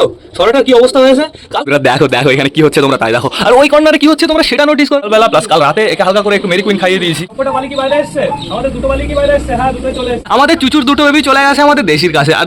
দেখেছ সরাটা কি অবস্থা হয়েছে? কাল দেখো দেখো এখানে কি হচ্ছে তোমরা তাই দেখো। আর ওই কর্নারে কি হচ্ছে তোমরা সেটা নোটিস করো। বেলা প্লাস কাল রাতে একে হালকা করে একটু মেরি কুইন খাইয়ে দিয়েছি। আমাদের দুটো বাইরে এসছে হ্যাঁ দুটো চলে আমাদের চুচুর দুটো বেবি চলে গেছে আমাদের দেশির কাছে। আর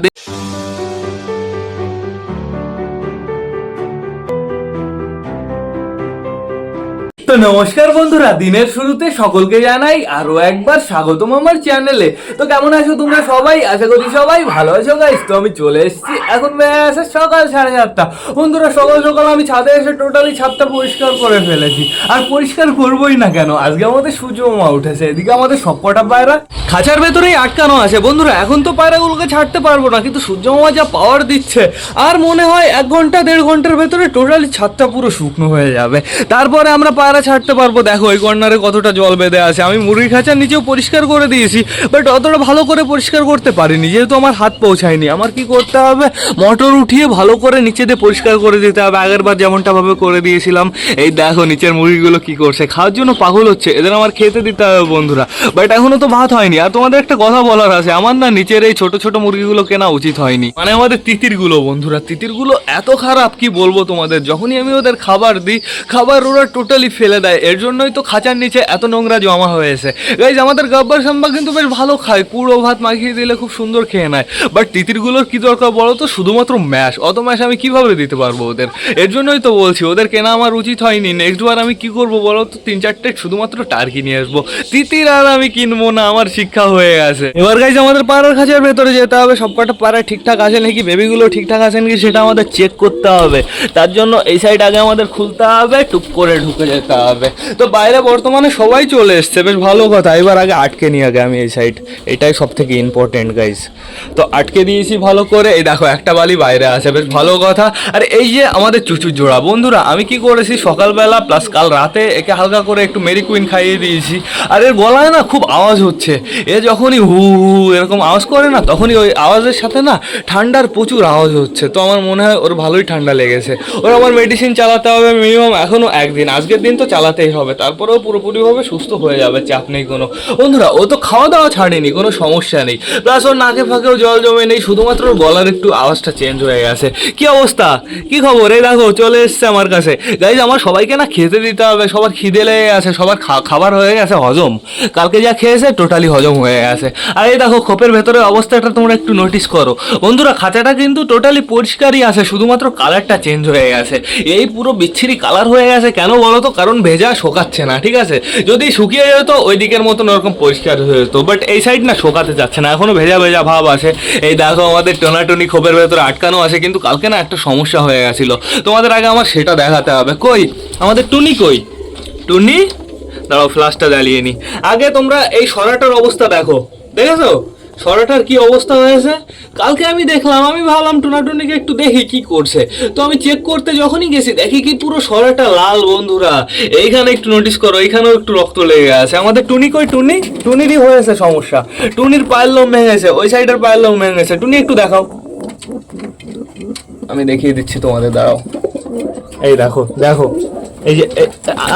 তো নমস্কার বন্ধুরা, দিনের শুরুতে সকলকে জানাই আরও একবার স্বাগতম আমার চ্যানেলে। তো কেমন আছো তোমরা সবাই? আশা করি সবাই ভালো আছো গাইস তো আমি চলে এসেছি এখন আছে সকাল সাড়ে সাতটা। বন্ধুরা, সকাল সকাল আমি ছাদে এসে টোটালি ছাদটা পরিষ্কার করে ফেলেছি। আর পরিষ্কার করবোই না কেন? আজকে আমাদের সূর্য উঠেছে, এদিকে আমাদের সবকটা পায়রা খাঁচার ভেতরেই আটকানো আছে। বন্ধুরা, এখন তো পায়রাগুলোকে ছাড়তে পারব না, কিন্তু সূর্য মামা যা পাওয়ার দিচ্ছে, আর মনে হয় এক ঘণ্টা, দেড় ঘণ্টার ভেতরে টোটালি ছাদটা পুরো শুকনো হয়ে যাবে। তারপরে আমরা পায়রা ছাড়তে পারব। দেখো ওই কর্নারে কতটা জল বেঁধে আছে। আমি মুরগি খাঁচার নিচেও পরিষ্কার করে দিয়েছি বাট অতটা ভালো করে পরিষ্কার করতে পারিনি। যেহেতু আমার হাত পৌঁছায়নি, আমার কি করতে হবে? মোটর উঠিয়ে ভালো করে নিচে দিয়ে পরিষ্কার করে দিতে হবে। আগের বার যেমনটা ভাবে করে দিয়েছিলাম, এই দেখো নিচের মুরগিগুলো কি করছে। খাওয়ার জন্য পাগল হচ্ছে, এদের আমার খেতে দিতে হবে বন্ধুরা। বাট এখনও তো ভাত হয়নি। আর তোমাদের একটা কথা বলার আছে, আমার না নিচের এই ছোট ছোট মুরগিগুলো কেনা উচিত হয়নি। মানে আমাদের তিতিরগুলো বন্ধুরা, তিতিরগুলো এত খারাপ, কি বলব তোমাদের? যখনই আমি ওদের খাবার দিই, খাবার ওরা টোটালি ফেলে দেয়। এর জন্যই তো খাঁচার নিচে এত নোংরা জমা হয়েছে। গাইজ আমাদের গাব্বার সাম্বা কিন্তু বেশ ভালো খায়। কুড়ো ভাত মাখিয়ে দিলে খুব সুন্দর খেয়ে নেয়। বাট তিতিরগুলোর কি দরকার বলো তো? শুধুমাত্র ম্যাশ অত ম্যাশ আমি কীভাবে দিতে পারব ওদের? এর জন্যই তো বলছি, ওদের কেনা আমার উচিত হয়নি। নেক্সট বার আমি কি করব বলো তো? তিন চারটে শুধুমাত্র টার্কি নিয়ে আসব। তিতির আর আমি কিনবো না, আমার শিক্ষা হয়ে গেছে। এবার গাইজ আমাদের পাড়ার খাঁচার ভেতরে যেতে হবে। সবকটা পাড়ায় ঠিকঠাক আছে নাকি? বেবিগুলো ঠিকঠাক আছে নাকি? সেটা আমাদের চেক করতে হবে। তার জন্য এই সাইড আগে আমাদের খুলতে হবে টুক করে ঢুকে যেতে হবে তো বাইরে বর্তমানে সবাই চলে এসছে। বেশ ভালো কথা। এবার আগে আটকে নিয়ে আগে আমি এই সাইড এটাই সব থেকে ইম্পর্টেন্ট গাইজ তো আটকে দিয়েছি ভালো করে। এই দেখো, একটা বালি বাইরে আছে। বেশ ভালো কথা। আর এই যে আমাদের চুচুর জোড়া, বন্ধুরা, আমি কি করেছি? সকালবেলা প্লাস কাল রাতে একে হালকা করে একটু মেরি কুইন খাইয়ে দিয়েছি। আর এর গলায় না খুব আওয়াজ হচ্ছে। এ যখনই হু হু এরকম আওয়াজ করে না, তখনই ওই আওয়াজের সাথে না ঠান্ডার প্রচুর আওয়াজ হচ্ছে। তো আমার মনে হয় ওর ভালোই ঠান্ডা লেগেছে। ওর আমার মেডিসিন চালাতে হবে মিনিমাম এখনও একদিন। আজকের দিন তো চালাতেই হবে, তারপরেও পুরোপুরিভাবে সুস্থ হয়ে যাবে চাপ নেই কোনো। বন্ধুরা, ও তো খাওয়া দাওয়া ছাড়েনি, কোনো সমস্যা নেই। প্লাস ওর নাকে ফাঁকেও জল জমে নেই, শুধুমাত্র গলার একটু আওয়াজটা চেঞ্জ হয়ে গেছে। কি অবস্থা? কি খবর? এই দেখো, চলে এসছে আমার কাছে। গাইজ আমার সবাইকে না খেতে দিতে হবে, সবার খিদে লেগে গেছে, সবার খাবার হয়ে গেছে হজম। কালকে যা খেয়েছে টোটালি হজম হয়ে গেছে। আর এই দেখো, খোপের ভেতরে অবস্থাটা তোমরা একটু নোটিস করো। বন্ধুরা, খাঁচাটা কিন্তু টোটালি পরিষ্কারই আছে, শুধুমাত্র কালারটা চেঞ্জ হয়ে গেছে। এই পুরো বিচ্ছিরি কালার হয়ে গেছে, কেন বলো তো? কারণ ভেজা শোকাচ্ছে না, ঠিক আছে? যদি শুকিয়ে যেত, ওই দিকের মতন ওরকম পরিষ্কার হয়ে যেত। বাট এই সাইড না শোকাতে যাচ্ছে না। এখনও ভেজা ভেজা ভাব আছে এই দেখো আমাদের টোনাটুনি খোপের ভেতরে আটকানো আছে কিন্তু কালকে না একটা সমস্যা হয়ে গেছিল। তোমাদের আগে আমার সেটা দেখাতে হবে। কই? আমাদের টুনি কই? টুনি? দাঁড়াও ফ্লাশটা জ্বালিয়ে নি। আগে তোমরা এই সরাটার অবস্থা দেখো। দেখেছ? সরাটার কি অবস্থা হয়েছে? কালকে আমি দেখলাম, আমি ভাবলাম টুনাটুনিকে একটু দেখি কি করছে। তো আমি চেক করতে যখনই গেছি, দেখি কি পুরো সরাটা লাল বন্ধুরা। এইখানে একটু নোটিস করো, এইখানেও একটু রক্ত লেগে আছে। আমাদের টুনি কই, টুনি? টুনিরই হয়েছে সমস্যা। টুনির পায়ের লোম ভেঙেছে, ওই সাইডের পায়ের লোম ভেঙেছে। টুনি, একটু দেখাও। আমি দেখিয়ে দিচ্ছি তোমাদের, দাঁড়াও। এই দেখো দেখো। এই যে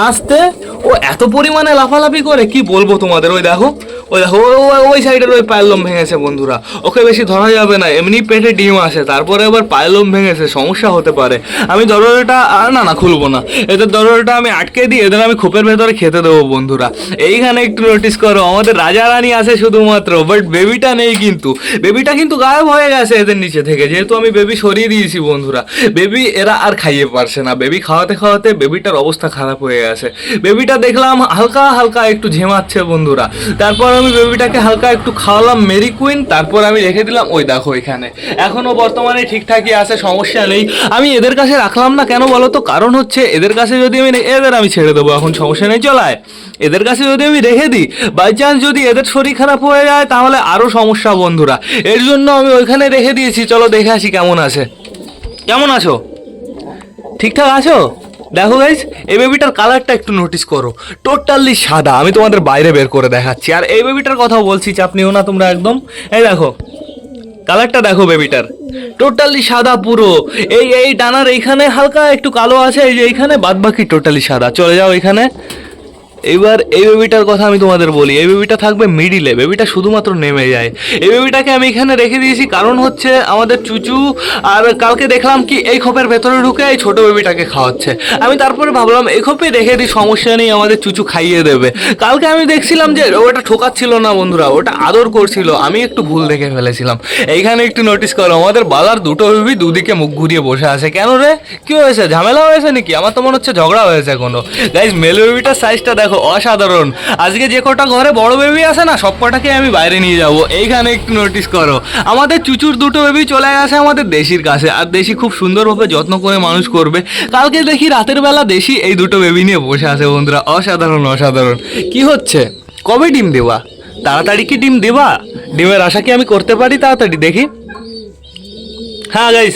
আসতে, ও এত পরিমাণে লাফালাফি করে, কি বলব তোমাদের? ওই দেখো। ওই দেখো ওই সাইডের ওই পায়ের ভেঙেছে বন্ধুরা। ওকে বেশি ধরা যাবে না, এমনি পেটে ডিম আসে, তারপরে আবার পায়ের লোম ভেঙেছে, সমস্যা হতে পারে। আমি দরজাটা না না, খুলবো না। এদের দরজাটা আমি আটকে দিই, এদের আমি খোপের ভেতরে খেতে দেবো বন্ধুরা। এইখানে একটু নোটিস করো, আমাদের রাজা রানী আছে শুধুমাত্র বাট বেবিটা নেই কিন্তু। বেবিটা কিন্তু গায়েব হয়ে গেছে এদের নিচে থেকে, যেহেতু আমি বেবি সরিয়ে দিয়েছি বন্ধুরা। বেবি এরা আর খাইয়ে পারছে না বেবি খাওয়াতে খাওয়াতে বেবিটার অবস্থা খারাপ হয়ে গেছে। বেবিটা দেখলাম হালকা হালকা একটু ঝেমাচ্ছে বন্ধুরা। তারপর আমি বেবিটাকে হালকা একটু খাওয়ালাম মেরি কুইন তারপর আমি রেখে দিলাম, ওই দেখো এখানে। এখনও বর্তমানে ঠিকঠাকই আছে, সমস্যা নেই। আমি এদের কাছে রাখলাম না কেন বলো তো? কারণ হচ্ছে, এদের কাছে যদি আমি এদের আমি ছেড়ে দেবো, এখন সমস্যা নেই চলায় এদের কাছে যদি আমি রেখে দিই বাই চান্স যদি এদের শরীর খারাপ হয়ে যায়, তাহলে আরও সমস্যা বন্ধুরা। এর জন্য আমি ওইখানে রেখে দিয়েছি, চলো দেখে আসি কেমন আছে। কেমন আছো? ঠিকঠাক আছো? দেখো গাইস এই বেবিটার কালারটা একটু নোটিস করো। টোটালি সাদা। আমি তোমাদের বাইরে বের করে দেখাচ্ছি। আর এই বেবিটার কথা বলছি চাপ নিও না তোমরা একদম। এই দেখো কালারটা দেখো বেবিটার টোটালি সাদা পুরো। এই এই ডানার এইখানে হালকা একটু কালো আছে, এই যে এইখানে বাদ বাকি টোটালি সাদা। চলে যাও এখানে এবার এই বেবিটার কথা আমি তোমাদের বলি। এই বেবিটা থাকবে মিডিলে বেবিটা শুধুমাত্র নেমে যায়। এই বেবিটাকে আমি এখানে রেখে দিয়েছি, কারণ হচ্ছে আমাদের চুচু আর কালকে দেখলাম কি এই খোপের ভেতরে ঢুকে এই ছোট বেবিটাকে খাওয়াচ্ছে। আমি তারপরে ভাবলাম, এই খোপে রেখে দিই, সমস্যা নেই, আমাদের চুচু খাইয়ে দেবে। কালকে আমি দেখছিলাম যে ওটা ঠোকাচ্ছিল না বন্ধুরা ওটা আদর করছিল। আমি একটু ভুল দেখে ফেলেছিলাম। এইখানে একটু নোটিস করো, আমাদের বালার দুটো বেবি দুদিকে মুখ ঘুরিয়ে বসে আছে। কেন রে? কি হয়েছে? ঝামেলা হয়েছে নাকি? আমার তো মনে হচ্ছে ঝগড়া হয়েছে কোনো গাইজ মেল বেবিটার সাইজটা দেখো অসাধারণ। আজকে যে কটা ঘরে বড় বেবি আছে না, সব কটাকে আমি বাইরে নিয়ে যাব। এইখানে একটু নোটিস করো। আমাদের চুচুর দুটো বেবি চলে গেছে আমাদের দেশির কাছে। আর দেশি খুব সুন্দরভাবে যত্ন করে মানুষ করবে। কালকে দেখি রাতের বেলা দেশি এই দুটো বেবি নিয়ে বসে আছে বন্ধুরা। অসাধারণ অসাধারণ। কি হচ্ছে? কবে ডিম দেওয়া তাড়াতাড়ি কি ডিম দেবা? ডিমের আশা কি আমি করতে পারি তাড়াতাড়ি? দেখি। হ্যাঁ গাইস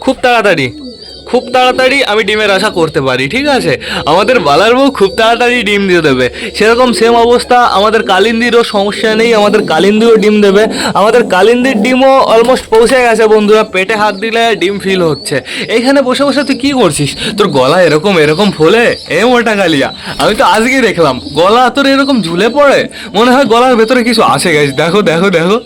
খুব তাড়াতাড়ি। খুব তাড়াতাড়ি আমি ডিমের আশা করতে পারি, ঠিক আছে? আমাদের বালার বউ খুব তাড়াতাড়ি ডিম দিয়ে দেবে। সেরকম সেম অবস্থা আমাদের কালিন্দিরও সমস্যা নেই, আমাদের কালিন্দিও ডিম দেবে। আমাদের কালিন্দির ডিমও অলমোস্ট পৌঁছে গেছে বন্ধুরা, পেটে হাত দিলে ডিম ফিল হচ্ছে। এইখানে বসে বসে তুই কি করছিস? তোর গলা এরকম এরকম ফোলে? এ মোটা কালিয়া, আমি তো আজকে দেখলাম, গলা তোর এরকম ঝুলে পড়ে? মনে হয় গলার ভেতরে কিছু আসে গেছে দেখো দেখো দেখো।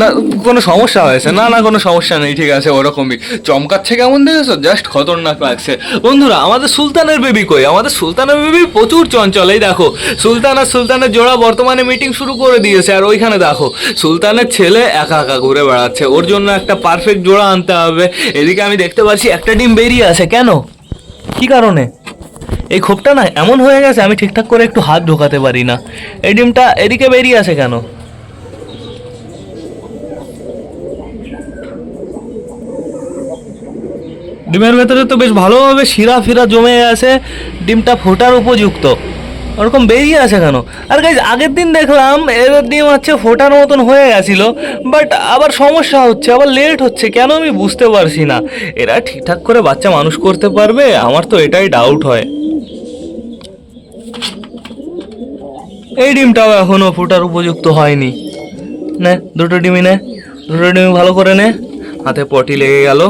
না, কোনো সমস্যা হয়েছে। না না, কোনো সমস্যা নেই, ঠিক আছে, ওরকমই। চমকাচ্ছে কেমন দেখেছ? জাস্ট খতরনাক লাগছে। বন্ধুরা, আমাদের সুলতানের বেবি কই? আমাদের সুলতানের বেবি প্রচুর চঞ্চল, এই দেখো। সুলতান আর সুলতানের জোড়া বর্তমানে মিটিং শুরু করে দিয়েছে, আর ওইখানে দেখো, সুলতানের ছেলে একা একা ঘুরে বেড়াচ্ছে। ওর জন্য একটা পারফেক্ট জোড়া আনতে হবে। এদিকে আমি দেখতে পাচ্ছি, একটা ডিম বেরিয়ে আছে। কেন? কি কারণে? এই খোপটা না এমন হয়ে গেছে, আমি ঠিকঠাক করে একটু হাত ঢোকাতে পারি না। এই ডিমটা এদিকে বেরিয়ে আছে কেন? ডিমের ভেতরে তো বেশ ভালোভাবে শিরা ফিরা জমে আছে, ডিমটা ফোটার উপযুক্ত। ওরকম বেরিয়ে আছে কেন? আর গাইজ আগের দিন দেখলাম এর ডিম হচ্ছে ফোটার মতন হয়ে গেছিল বাট আবার সমস্যা হচ্ছে, আবার লেট হচ্ছে, কেন আমি বুঝতে পারছি না। এরা ঠিকঠাক করে বাচ্চা মানুষ করতে পারবে? আমার তো এটাই ডাউট হয়। এই ডিমটাও এখনও ফোটার উপযুক্ত হয়নি। নে, দুটো ডিমই নে, দুটো ডিমই ভালো করে নে। হাতে পটি লেগে গেল।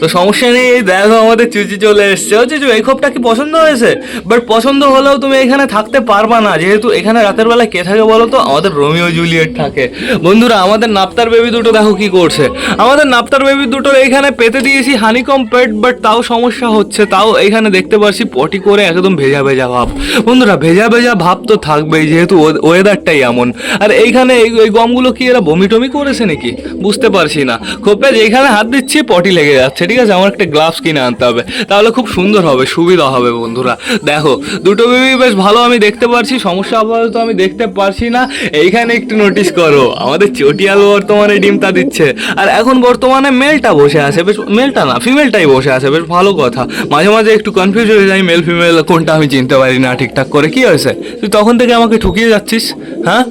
তো সমস্যা নেই, দেখো আমাদের চুচি চলে এসছে। চুচু, এই খোপটা কি পছন্দ হয়েছে? বাট পছন্দ হলেও তুমি এখানে থাকতে পারবা না। যেহেতু এখানে রাতের বেলা কে থাকে বলো তো? আমাদের রোমিও জুলিয়েট থাকে। বন্ধুরা, আমাদের নাপ্তার বেবি দুটো দেখো কি করছে। আমাদের নাপ্তার বেবি দুটো এখানে পেতে দিয়েছি হানিকম পেট, বাট তাও সমস্যা হচ্ছে। তাও এখানে দেখতে পাচ্ছি পটি করে একদম ভেজা ভেজা ভাব। বন্ধুরা, ভেজা ভেজা ভাব তো থাকবেই, যেহেতু ওয়েদারটাই এমন। আর এইখানে এই গমগুলো কি এরা বমি টমি করেছে নাকি? বুঝতে পারছি না। খোপে যেখানে হাত দিচ্ছি, পটি লেগে যাচ্ছে। ঠিক আছে, আমার একটা গ্লাভস কিনে আনতে হবে। তাহলে খুব সুন্দর হবে, সুবিধা হবে বন্ধুরা। দেখো, দুটো বেবি বেশ ভালো আমি দেখতে পারছি, সমস্যা আপাতত আমি দেখতে পারছি না। এইখানে একটু নোটিস করো, আমাদের চটিয়াল বর্তমানে ডিমটা দিচ্ছে। আর এখন বর্তমানে মেলটা বসে আছে, বেশ মেলটা না ফিমেলটাই বসে আছে, বেশ ভালো কথা। মাঝে মাঝে একটু কনফিউজ হয়ে যাই মেল ফিমেল কোনটা আমি চিনতে পারি না ঠিকঠাক করে, কি হয়েছে? তুই তখন থেকে আমাকে ঠকিয়ে যাচ্ছিস হ্যাঁ?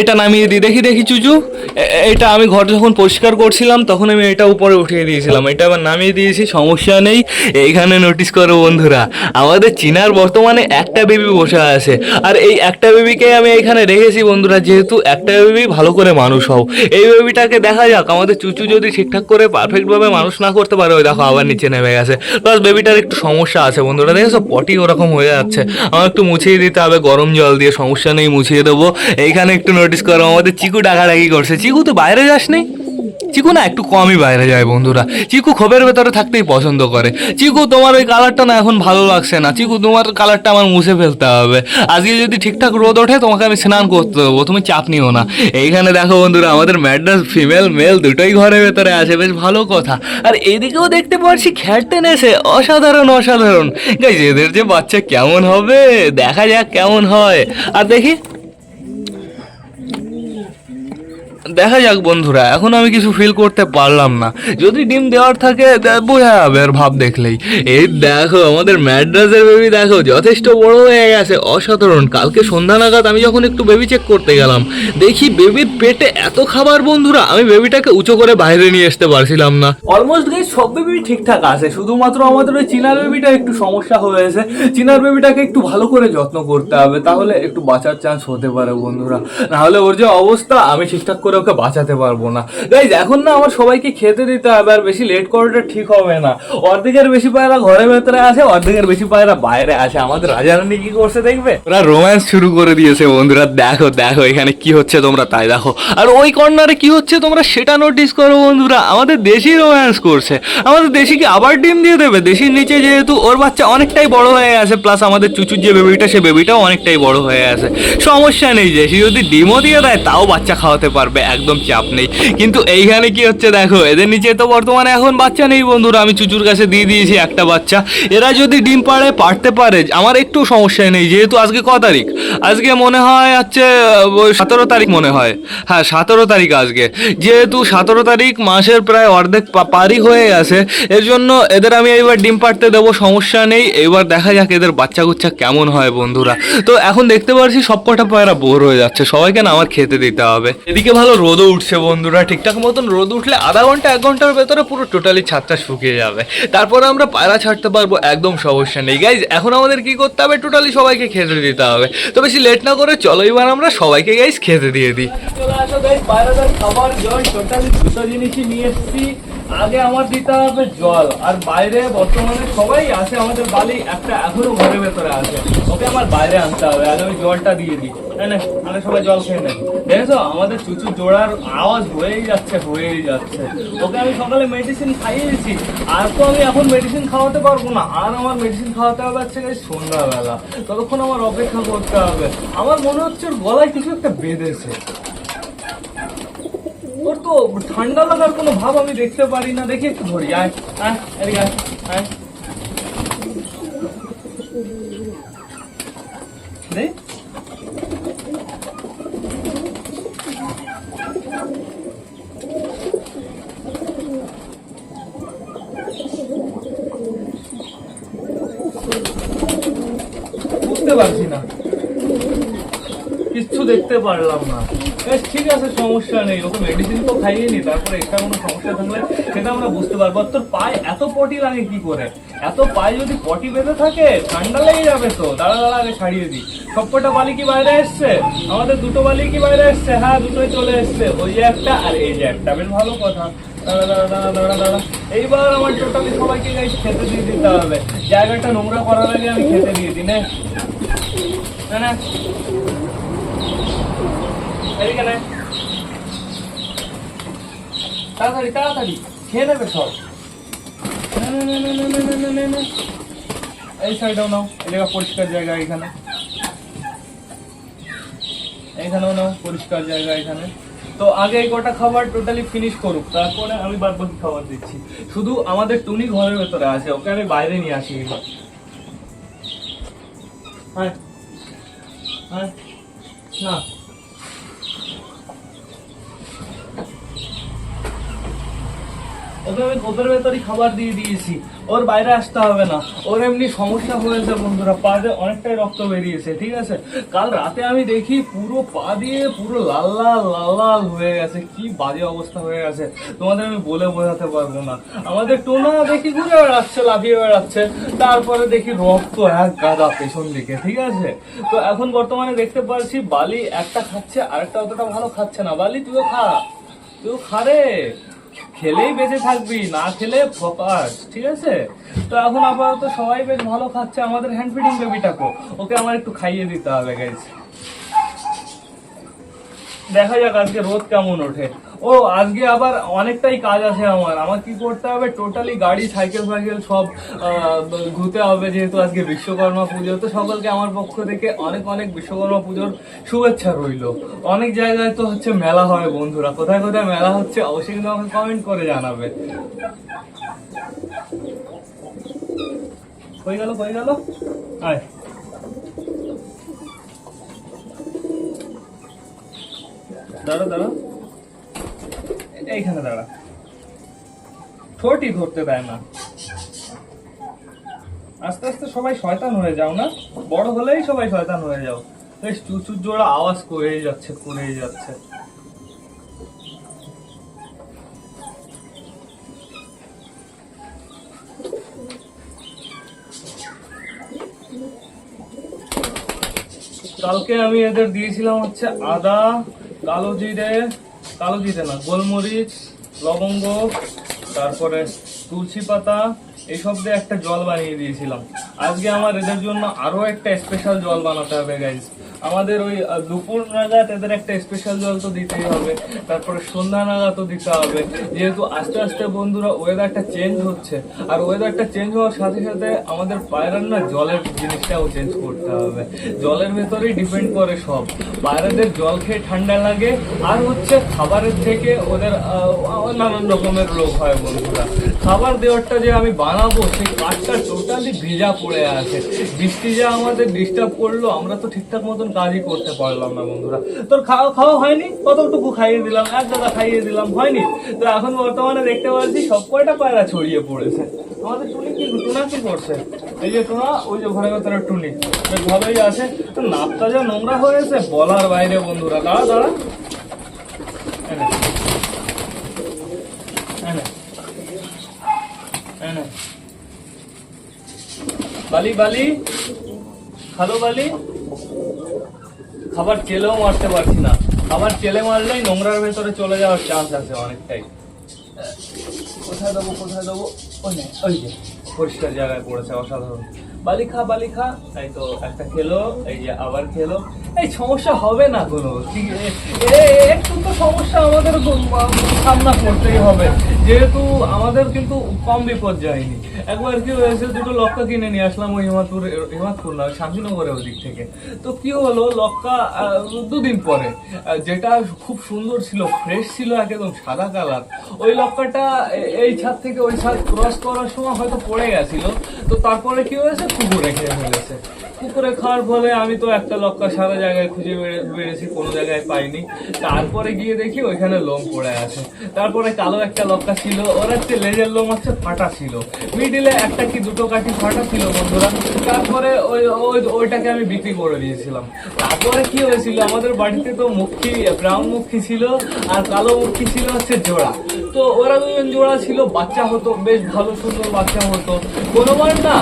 এটা নামিয়ে দিই। দেখি দেখি, চুচু। এটা আমি ঘর যখন পরিষ্কার করছিলাম, তখন আমি এটা উপরে উঠিয়ে দিয়েছিলাম। এটা আবার নামিয়ে দিয়েছি, সমস্যা নেই। এইখানে নোটিস করো বন্ধুরা, আমাদের চীনার বর্তমানে একটা বেবি বসে আছে। আর এই একটা বেবিকে আমি এখানে রেখেছি বন্ধুরা, যেহেতু একটা বেবি ভালো করে মানুষ হও। এই বেবিটাকে দেখা যাক, আমাদের চুচু যদি ঠিকঠাক করে পারফেক্টভাবে মানুষ না করতে পারে, ওই দেখো আবার নিচে নেমে গেছে। প্লাস বেবিটার একটু সমস্যা আছে বন্ধুরা, দেখেছ? পটি ওরকম হয়ে যাচ্ছে। আমার একটু মুছিয়ে দিতে হবে, গরম জল দিয়ে, সমস্যা নেই, মুছিয়ে দেবো। এইখানে একটু নোটিস করো, আমাদের চিকু ডাকাডাকি করছে। চিকু তো বাইরে যাস নি চিকু না একটু কমই বাইরে যায় বন্ধুরা। চিকু খোপের ভেতরে থাকতেই পছন্দ করে। চিকু, তোমার ওই কালারটা না এখন ভালো লাগছে না। চিকু, তোমার কালারটা আমার মুছে ফেলতে হবে। আজকে যদি ঠিকঠাক রোদ ওঠে, তোমাকে আমি স্নান করতে দেবো। তুমি চাপ নিও না। এইখানে দেখো বন্ধুরা, আমাদের ম্যাড্রাস ফিমেল মেল দুটোই ঘরের ভেতরে আছে। বেশ ভালো কথা। আর এদিকেও দেখতে পাচ্ছি খ্যাটটেন এসে। অসাধারণ অসাধারণ। গাইজ এদের যে বাচ্চা কেমন হবে? দেখা যাক কেমন হয়। আর দেখি দেখা যাক বন্ধুরা, এখন আমি কিছু ফিল করতে পারলাম না। যদি ডিম দেওয়ার থাকে বোঝা যাবে আর ভাব দেখলেই। এই দেখো, আমাদের ম্যাড্রাসের বেবি দেখো, যথেষ্ট বড় হয়ে গেছে, অসাধারণ। কালকে সন্ধ্যা নাগাদ আমি যখন একটু বেবি চেক করতে গেলাম, দেখি বেবির পেটে এত খাবার বন্ধুরা, আমি বেবিটাকে উঁচু করে বাইরে নিয়ে আসতে পারছিলাম না। অলমোস্ট গাই সব বেবি ঠিকঠাক আছে, শুধুমাত্র আমাদের ওই চিনার বেবিটা একটু সমস্যা হয়েছে। চিনার বেবিটাকে একটু ভালো করে যত্ন করতে হবে, তাহলে একটু বাঁচার চান্স হতে পারে বন্ধুরা। না হলে ওর যে অবস্থা, আমি ঠিকঠাক করে ওকে বাঁচাতে পারব না। গাইজ এখন না আমার সবাইকে খেতে দিতে হবে, আর বেশি লেট করাটা ঠিক হবে না। অর্ধেকের বেশি পায়রা ঘরের ভেতরে আছে, অর্ধেকের বেশি পায়রা বাইরে আছে। আমাদের রাজারানি কি করছে দেখবে? ওরা রোম্যান্স শুরু করে দিয়েছে বন্ধুরা। দেখো দেখো এখানে কি হচ্ছে তোমরা, তাই দেখো। আর ওই কর্নারে কি হচ্ছে তোমরা সেটা নোটিস করো বন্ধুরা। আমাদের দেশি রোম্যান্স করছে। আমাদের দেশিকে আবার ডিম দিয়ে দেবে। দেশির নিচে যেহেতু ওর বাচ্চা অনেকটাই বড় হয়ে আছে প্লাস আমাদের চুচুর যে বেবিটা সে বেবিটাও অনেকটাই বড় হয়ে আছে সমস্যা নেই যে সে যদি ডিমও দিয়ে দেয়, তাও বাচ্চা খাওয়াতে পারবে। একদম চাপ নেই। কিন্তু এইখানে কি হচ্ছে দেখো, এদের নিচে তো বর্তমানে এখন বাচ্চা নেই বন্ধুরা, আমি চুচুর কাছে দিয়ে দিয়েছি একটা বাচ্চা। এরা যদি ডিম পাড়ে পারতে পারে, আমার একটু সমস্যা নেই, যেহেতু আজকে ক তারিখ? আজকে মনে হয় হচ্ছে সতেরো তারিখ মনে হয়। হ্যাঁ সতেরো তারিখ আজকে। যেহেতু সতেরো তারিখ মাসের প্রায় অর্ধেক পা- পারই হয়ে গেছে, এর জন্য এদের আমি এইবার ডিম পাড়তে দেবো, সমস্যা নেই। এবার দেখা যাক এদের বাচ্চা কুচ্চা কেমন হয় বন্ধুরা। তো এখন দেখতে পাচ্ছি সবকটা পায়রা বোর হয়ে যাচ্ছে, সবাইকে না আমার খেতে দিতে হবে। এদিকে ভালো রোদও উঠছে বন্ধুরা, ঠিকঠাক মতন রোদ উঠলে আধা ঘণ্টা, এক ঘণ্টার ভেতরে পুরো টোটালি ছাদটা শুকিয়ে যাবে। তারপরে আমরা পায়রা ছাড়তে পারব, একদম সমস্যা নেই। গাইজ এখন আমাদের কি করতে হবে? টোটালি সবাইকে খেতে দিতে হবে। তো বেশি লেট না করে চলো, এবার আমরা সবাইকে গাইজ খেতে দিয়ে দিই। চলে আসো গাইজ পায়রাদার খাবার, জল টোটালি দুটো জিনিসই নিয়ে এসেছি। আগে আমার দিতে হবে জল, আর বাইরে বর্তমানে সবাই আছে, আমাদের বালি একটা এখনও ঘরের ভেতরে আছে। ওকে আমার বাইরে আনতে হবে আগে আমি জলটা দিয়ে দিই। না? আমরা সবাই জল খেয়ে নেই দেখেছ? আমাদের চুচু জোড়ার আওয়াজ হয়েই যাচ্ছে হয়েই যাচ্ছে। ওকে আমি সকালে মেডিসিন খাইয়েছি, আর তো আমি এখন মেডিসিন খাওয়াতে পারব না। আর আমার মেডিসিন খাওয়াতে হবে হচ্ছে সন্ধ্যাবেলা। ততক্ষণ আমার অপেক্ষা করতে হবে। আমার মনে হচ্ছে ওর গলায় কিছু একটা বেঁধেছে। ওর তো ঠান্ডা লাগার কোনো ভাব আমি দেখতে পারি না। দেখি একটু ধরি। আয় আয়, এদিকে আয় বুঝতে পারছি না। কিচ্ছু দেখতে পারলাম না। বেশ, ঠিক আছে, সমস্যা নেই, ওকে মেডিসিন তো খাইয়ে নি, তারপরে একটা কোনো সমস্যা থাকলে সেটা আমরা বুঝতে পারব। তোর পায়ে এত পটি লাগে কি করে? এত পায়ে যদি পটি বেঁধে থাকে, ঠান্ডা লেগে যাবে তো। দাঁড়া দাঁড়া, আগে ছাড়িয়ে দিই সবকটা বালি কি বাইরে এসছে? আমাদের দুটো বালি কি বাইরে এসছে? হ্যাঁ দুটোই চলে এসছে। ওই যে একটা আর এই যে একটা। বেশ ভালো কথা। এইবার আমার টোটালি সবাইকে গাইছে খেতে দিয়ে দিতে হবে। জায়গাটা নোংরা করার আগে আমি খেতে দিয়ে দিই না না। এদিকে তাড়াতাড়ি তাড়াতাড়ি। খেয়ে নেবে সব। এই সাইডেও নাও। এদিকে পরিষ্কার জায়গা এখানে। এখানেও নাও, পরিষ্কার জায়গা এখানে। তো আগে এই কটা খাবার টোটালি ফিনিশ করুক। তারপরে আমি বাদ বাকি খাবার দিচ্ছি। শুধু আমাদের টুনি ঘরের ভেতরে আছে। ওকে আমি বাইরে নিয়ে আসি এবার। হ্যাঁ। হ্যাঁ। না। ওকে আমি কোপের ভেতরই খাবার দিয়ে দিয়েছি। ওর বাইরে আসতে হবে না। ওর এমনি সমস্যা হয়েছে বন্ধুরা পাতে অনেকটাই রক্ত বেরিয়েছে, ঠিক আছে? কাল রাতে আমি দেখি পুরো পা দিয়ে পুরো লাল লাল লাল লাল হয়ে গেছে, কি বাজে অবস্থা হয়ে গেছে। তোমাদের আমি বলে বোঝাতে পারব না। আমাদের টোনা দেখি ঘুরে বেড়াচ্ছে, লাফিয়ে বেড়াচ্ছে। তারপরে দেখি রক্ত এক গাদা পেছন দিকে, ঠিক আছে? তো এখন বর্তমানে দেখতে পাচ্ছি বালি একটা খাচ্ছে, আরেকটা অতটা ভালো খাচ্ছে না। বালি, তুইও খা। তুইও খা রে। খেলেই বেঁচে থাকবি, না খেলে ফোকাস, ঠিক আছে? তো এখন আপাতত সবাই বেশ ভালো খাচ্ছে, আমাদের হ্যান্ড ফিডিং বেবিটাকে ওকে আমার একটু খাইয়ে দিতে হবে গাইজ দেখা যাক আজকে রোদ কেমন ওঠে। ও, আজকে আবার অনেকটাই কাজ আছে আমার। আমার কি করতে হবে? টোটালি গাড়ি সাইকেল ফাইকেল সব ধুতে হবে যেহেতু আজকে বিশ্বকর্মা পুজো। তো সকলকে আমার পক্ষ থেকে অনেক অনেক বিশ্বকর্মা পুজোর শুভেচ্ছা রইল। অনেক জায়গায় তো হচ্ছে মেলা হয় বন্ধুরা। কোথায় কোথায় মেলা হচ্ছে অবশ্যই কিন্তু আমাকে কমেন্ট করে জানাবে। হয়ে গেল হয়ে গেল? আয়। দাঁড়া দাঁড়া। এইখানে দাঁড়া। ঠোঁটই ধরতে দেয় না। আস্তে আস্তে সবাই শয়তান হয়ে যাও না? বড় হলেই সবাই শয়তান হয়ে যাও। বেশ চুচুর জোড়া আওয়াজ যাচ্ছে যাচ্ছে। কালকে আমি এদের দিয়েছিলাম হচ্ছে আদা কালো জিরে কালো জিরে না গোলমরিচ লবঙ্গ তারপরে তুলসী পাতা এইসব দিয়ে একটা জল বানিয়ে দিয়েছিলাম। আজকে আমার এদের জন্য আরও একটা স্পেশাল জল বানাতে হবে গাইজ আমাদের ওই দুপুর নাগাদ এদের একটা স্পেশাল জল তো দিতেই হবে, তারপরে সন্ধ্যা নাগাদ তো দিতে হবে। যেহেতু আস্তে আস্তে বন্ধুরা ওয়েদারটা চেঞ্জ হচ্ছে, আর ওয়েদারটা চেঞ্জ হওয়ার সাথে সাথে আমাদের পায়রার না জলের জিনিসটাও চেঞ্জ করতে হবে। জলের ভেতরেই ডিপেন্ড করে সব। পায়রাদের জল খেয়ে ঠান্ডা লাগে, আর হচ্ছে খাবারের থেকে ওদের নানান রকমের রোগ হয় বন্ধুরা। খাবার দেওয়ারটা যে আমি বানাবো সেই কাঠটা টোটালি ভেজা পড়ে আছে। বৃষ্টি যা আমাদের ডিস্টার্ব করল, আমরা তো ঠিকঠাক মতন কাজই করতে পারলাম না বন্ধুরা। তোর খাওয়া খাওয়া হয়নি? কতটুকু খাইয়ে দিলাম? এক দাদা খাইয়ে দিলাম, হয়নি? তো এখন বর্তমানে দেখতে পাচ্ছি সব কয়টা পায়রা ছড়িয়ে পড়েছে। আমাদের টুনি কি টুনা কি করছে? এই যে টুনা, ওই যে ঘরের ভেতরে টুনি। বেশ ভালোই আছে। তো নাপটা যা নোংরা হয়েছে, বলার বাইরে বন্ধুরা। দাঁড়া দাঁড়া। এনে। এনে। এনে। বালি বালি। খালো, বালি। খাবার চেলেও মারতে পারছি না। খাবার চেলে মারলেই নোংরার ভেতরে চলে যাওয়ার চান্স আছে অনেকটাই। কোথায় দেবো কোথায় দেবো? ওই যে, পরিষ্কার জায়গায় পড়েছে, অসাধারণ। বালি খা তাই তো একটা খেলো, এই যে আবার খেলো। এই সমস্যা হবে না কোনো একটু তো সমস্যা আমাদের সামনা করতেই হবে। যেহেতু আমাদের কিন্তু কম বিপদ যায়নি একবার কি হয়েছে দুটো লক্কা কিনে নিয়ে আসলাম ওই হিমাদপুর হিমাদপুর না, শান্তিনগরের ওদিক থেকে। তো কি হলো, লক্কা দুদিন পরে যেটা খুব সুন্দর ছিল ফ্রেশ ছিল একদম সাদা কালার। ওই লক্কাটা এই ছাদ থেকে ওই ছাদ ক্রস করার সময় হয়তো পড়ে গেছিল। তো তারপরে কি হয়েছে কুকুরে খেয়ে ফেলেছে। কুকুরে খাওয়ার ফলে আমি তো একটা লক্কা সারা জায়গায় খুঁজে বেড়েছি, কোনো জায়গায় পাইনি। তারপরে গিয়ে দেখি ওইখানে লোম পড়ে আছে। তারপরে কালো একটা লক্কা ছিল, ওর হচ্ছে লেজের লোম হচ্ছে ফাটা ছিল। মিডিলে একটা কি দুটো কাঠি ফাটা ছিল বন্ধুরা। তারপরে ওই ওই, ওইটাকে আমি বিক্রি করে দিয়েছিলাম। তারপরে কি হয়েছিল, আমাদের বাড়িতে তো মুখী ব্রাউন মুখী ছিল আর কালো মুখী ছিল হচ্ছে জোড়া। তো ওরা দুজন জোড়া ছিল, বাচ্চা হতো, বেশ ভালো সুন্দর বাচ্চা হতো। কোনোবার না,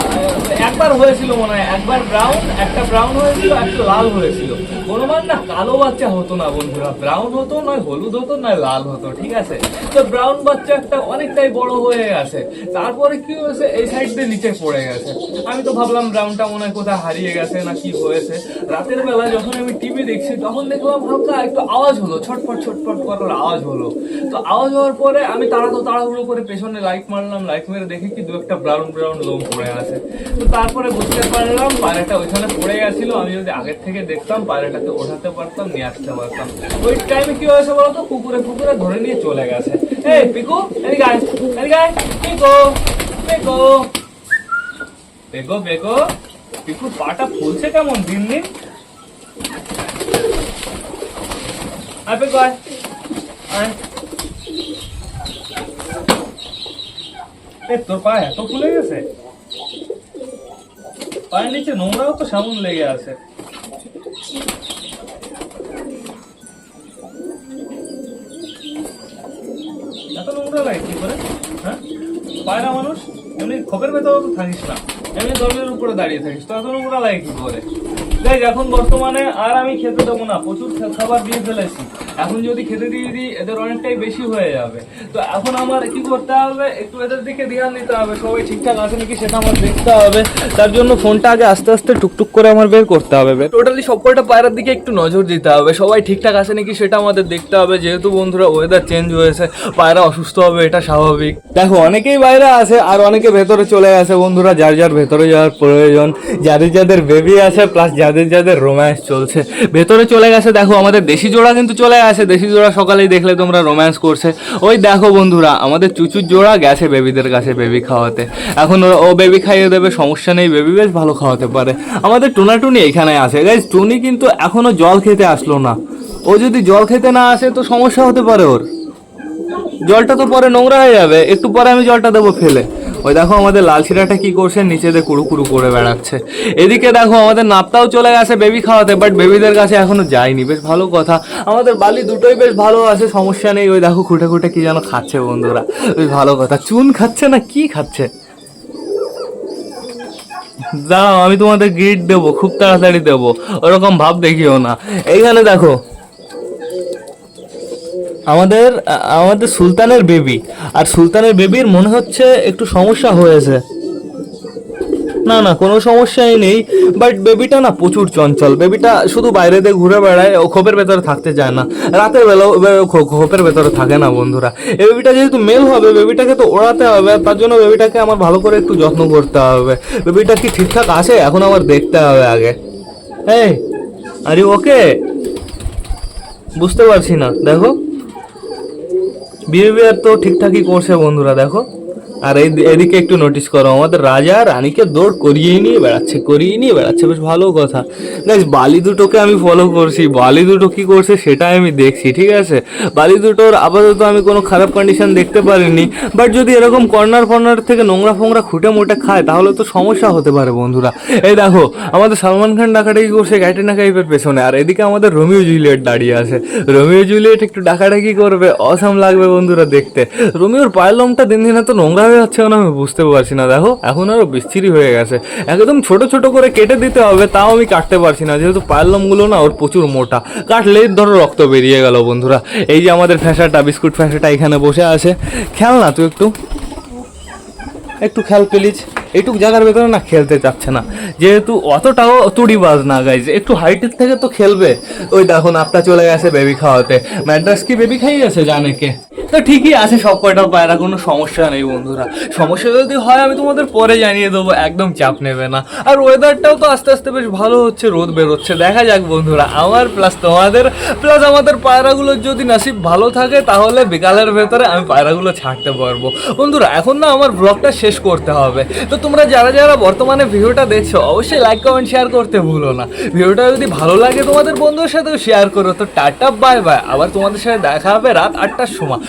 একবার হয়েছিল মনে হয়, একবার ব্রাউন একটা ব্রাউন হয়েছিল, একটা লাল হয়েছিল। কোনোবার না, কালো বাচ্চা হতো না বন্ধুরা ব্রাউন হতো নয়, হলুদ হতো নয়, লাল হতো, ঠিক আছে? তো ব্রাউন বাচ্চা একটা অনেকটাই বড় হয়ে গেছে। তারপরে কি হয়েছে, এই সাইড দিয়ে নিচে পড়ে গেছে। আমি তো ভাবলাম ব্রাউনটা মনে হয় কোথায় হারিয়ে গেছে না কি হয়েছে। রাতের বেলা যখন আমি টিভি দেখছি, তখন দেখলাম হালকা একটু আওয়াজ হলো, ছটফট ছটফট করার আওয়াজ হলো। তো আওয়াজ হওয়ার পরে আমি তাড়া তো তাড়াহুড়ো করে পেছনে লাইট মারলাম লাইট মেরে দেখি কি দু একটা ব্রাউন ব্রাউন লোম পড়ে আছে। তো তারপরে বুঝতে পারলাম, পায়রাটা ওইখানে পড়ে গেছিল, আমি যদি আগের থেকে দেখতাম, পায়রাটাকে ওঠাতে পারতাম, নিয়ে আসতে পারতাম। ওই টাইমে কি হয়েছে বলতো, কুকুরে কুকুরে ধরে নিয়ে চলে গেছে। এই, পিকু এদিকে আয় এদিকে আয় পিকু পিকু বেগো বেগো পিকুর পাটা ফুলছে কেমন দিন দিন? আয় বেগো আয় আয়। এত নোংরা লাগে করে? হ্যাঁ? পায়রা মানুষ, এমনি খোপের ভেতরে তো থাকিস না। এমনি দলের উপরে দাঁড়িয়ে থাকিস। তো এত নোংরা লাগে কি করে? দেখ, এখন বর্তমানে আর আমি খেতে দেবো না। প্রচুর খাবার দিয়ে ফেলেছি। এখন যদি খেতে দিয়ে দিই, এদের অনেকটাই বেশি হয়ে যাবে। তো এখন আমার কি করতে হবে? একটু এদের দিকে ধ্যান দিতে হবে। সবাই ঠিকঠাক আছে নাকি সেটা আমার দেখতে হবে। তার জন্য ফোনটা আগে আস্তে আস্তে টুকটুক করে আমার বের করতে হবে। টোটালি সবকটা পায়রার দিকে একটু নজর দিতে হবে। সবাই ঠিকঠাক আছে নাকি সেটা আমাদের দেখতে হবে। যেহেতু বন্ধুরা ওয়েদার চেঞ্জ হয়েছে, পায়রা অসুস্থ হবে, এটা স্বাভাবিক। দেখো, অনেকেই বাইরে আছে আর অনেকে ভেতরে চলে গেছে। বন্ধুরা, যার যার ভেতরে যাওয়ার প্রয়োজন, যাদের যাদের বেবি আছে প্লাস যাদের যাদের রোম্যান্স চলছে। ভেতরে চলে গেছে, দেখো, আমাদের দেশি জোড়া কিন্তু চলে গেছে দেশি জোড়া সকালেই দেখলে তোমরা রোম্যান্স করছে। ওই দেখো বন্ধুরা, আমাদের চুচুর জোড়া গেছে বেবিদের কাছে বেবি খাওয়াতে। এখন ও বেবি খাইয়ে দেবে, সমস্যা নেই বেবি বেশ ভালো খাওয়াতে পারে। আমাদের টুনাটুনি এখানে আছে। গাইজ টুনি কিন্তু এখনও জল খেতে আসলো না। ও যদি জল খেতে না আসে, তো সমস্যা হতে পারে ওর। জলটা তো পরে নোংরা হয়ে যাবে। একটু পরে আমি জলটা দেবো, ফেলে। ওই দেখো আমাদের লাল শিরাটা কি করছে? নিচেতে কুড়ু কুড়ু করে বেড়াচ্ছে। এদিকে দেখো আমাদের নাপটাও চলে গেছে বেবি খাওয়াতে বাট বেবিদের কাছে এখনও যায়নি। বেশ ভালো কথা। আমাদের বালি দুটোই বেশ ভালো আছে, সমস্যা নেই। ওই দেখো খুঁটে খুঁটে কি যেন খাচ্ছে বন্ধুরা। বেশ ভালো কথা। চুন খাচ্ছে না কি খাচ্ছে? দাঁড়াও, আমি তোমাদের গিট দেবো, খুব তাড়াতাড়ি দেবো। ওরকম ভাব দেখিও না। এইখানে দেখো আমাদের আমাদের সুলতানের বেবি আর সুলতানের বেবির মনে হচ্ছে একটু সমস্যা হয়েছে। না না, কোনো সমস্যাই নেই। বাট বেবিটা না প্রচুর চঞ্চল। বেবিটা শুধু বাইরে দিয়ে ঘুরে বেড়ায়, ও খোপের ভেতরে থাকতে চায় না। রাতের বেলাও খোপের ভেতরে থাকে না, বন্ধুরা। এই বেবিটা যেহেতু মেল হবে বেবিটাকে তো ওড়াতে হবে। তার জন্য বেবিটাকে আমার ভালো করে একটু যত্ন করতে হবে। বেবিটা কি ঠিকঠাক আছে? এখন আমার দেখতে হবে আগে। এই আরে ওকে বুঝতে পারছি না। দেখো। বিহেভিয়ার তো ঠিকঠাকই করছে বন্ধুরা দেখো। আর এদিকে একটু নোটিস করো, আমাদের রাজা রানীকে দৌড় করিয়েই নিয়ে বেড়াচ্ছে করিয়ে নিয়ে বেড়াচ্ছে, বেশ ভালো কথা। গাইজ বালি দুটোকে আমি ফলো করছি। বালি দুটো কি করছে সেটাই আমি দেখছি, ঠিক আছে? বালি দুটোর আপাতত আমি কোনো খারাপ কন্ডিশন দেখতে পারিনি। বাট যদি এরকম কর্নার ফর্নার থেকে নোংরা ফোংরা খুঁটে মোটে খায়, তাহলে তো সমস্যা হতে পারে, বন্ধুরা। এই দেখো, আমাদের সালমান খান ডাকাডাকি করছে ক্যাটরিনা কাইফের পেছনে, আর এদিকে আমাদের রোমিও জুলিয়েট দাঁড়িয়ে আছে। রোমিও জুলিয়েট একটু ডাকাডাকি করবে অসাম লাগবে, বন্ধুরা, দেখতে। রোমিওর পায়ের লোমটা দিন দিন এত নোংরা হয়ে যাচ্ছে না আমি বুঝতে পারছি না। দেখো, এখন আরও বিচ্ছিরি হয়ে গেছে। একদম ছোট ছোট করে কেটে দিতে হবে, তাও আমি কাটতে পারছি না। যেহেতু পায়ের লোমগুলো না, ওর প্রচুর মোটা। কাটলেই ধরো রক্ত বেরিয়ে গেল, বন্ধুরা। এই যে আমাদের ফ্যাসাটা বিস্কুট ফ্যাসাটা এখানে বসে আছে। খেয়াল না তুই একটু। একটু খেয়াল প্লিজ। এইটুক জায়গার ভেতরে না খেলতে চাচ্ছে না। যেহেতু অতটাও তুড়িবাজ না গাইজ একটু হাইটের থেকে তো খেলবে। ওই দেখুন আপটা চলে গেছে বেবি খাওয়াতে। ম্যাড্রাস কি বেবি খাইয়েছে, জানে কে? তো ঠিকই আছে, সব কয়টা পায়রা, কোনো সমস্যা নেই বন্ধুরা। সমস্যা যদি হয়, আমি তোমাদের পরে জানিয়ে দেবো, একদম চাপ নেবে না। আর ওয়েদারটাও তো আস্তে আস্তে বেশ ভালো হচ্ছে, রোদ বেরোচ্ছে। দেখা যাক বন্ধুরা, আমার প্লাস তোমাদের প্লাস আমাদের পায়রাগুলোর যদি নাসিব ভালো থাকে, তাহলে বিকালের ভেতরে আমি পায়রাগুলো ছাড়তে পারব। বন্ধুরা, এখন না আমার ব্লগটা শেষ করতে হবে। তো তোমরা যারা যারা বর্তমানে ভিডিওটা দেখছ, অবশ্যই লাইক কমেন্ট শেয়ার করতে ভুলো না। ভিডিওটা যদি ভালো লাগে তোমাদের বন্ধুদের সাথেও শেয়ার করো। তো টাটা বাই বাই আবার তোমাদের সাথে দেখা হবে রাত আটটার সময়।